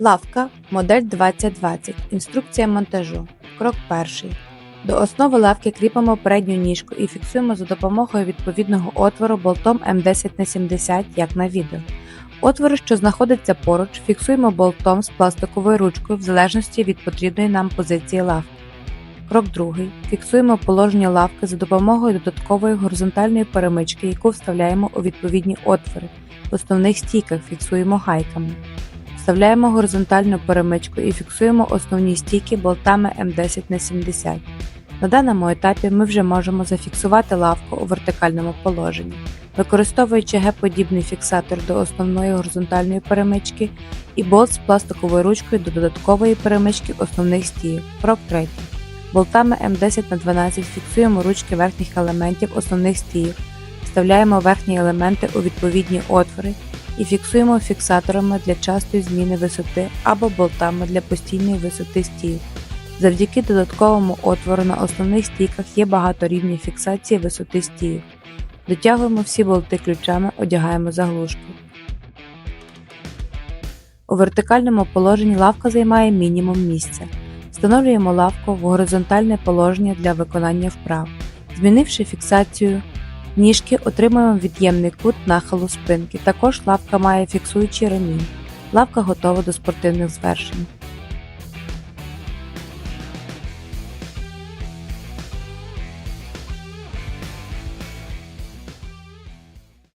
Лавка, модель 2020. Інструкція монтажу. Крок перший. До основи лавки кріпимо передню ніжку і фіксуємо за допомогою відповідного отвору болтом М10 на 70, як на відео. Отвори, що знаходяться поруч, фіксуємо болтом з пластиковою ручкою в залежності від потрібної нам позиції лавки. Крок другий. Фіксуємо положення лавки за допомогою додаткової горизонтальної перемички, яку вставляємо у відповідні отвори. В основних стійках фіксуємо гайками. Вставляємо горизонтальну перемичку і фіксуємо основні стійки болтами М10 на 70. На даному етапі ми вже можемо зафіксувати лавку у вертикальному положенні, використовуючи Г-подібний фіксатор до основної горизонтальної перемички і болт з пластиковою ручкою до додаткової перемички основних стійок. Крок 3. Болтами М10 на 12 фіксуємо ручки верхніх елементів основних стійок, вставляємо верхні елементи у відповідні отвори і фіксуємо фіксаторами для частої зміни висоти або болтами для постійної висоти стійок. Завдяки додатковому отвору на основних стійках є багато рівнів фіксації висоти стійок. Дотягуємо всі болти ключами, одягаємо заглушку. У вертикальному положенні лавка займає мінімум місця. Встановлюємо лавку в горизонтальне положення для виконання вправ. Змінивши фіксацію ніжки, отримуємо від'ємний кут нахилу спинки. Також лавка має фіксуючий ремінь. Лавка готова до спортивних звершень.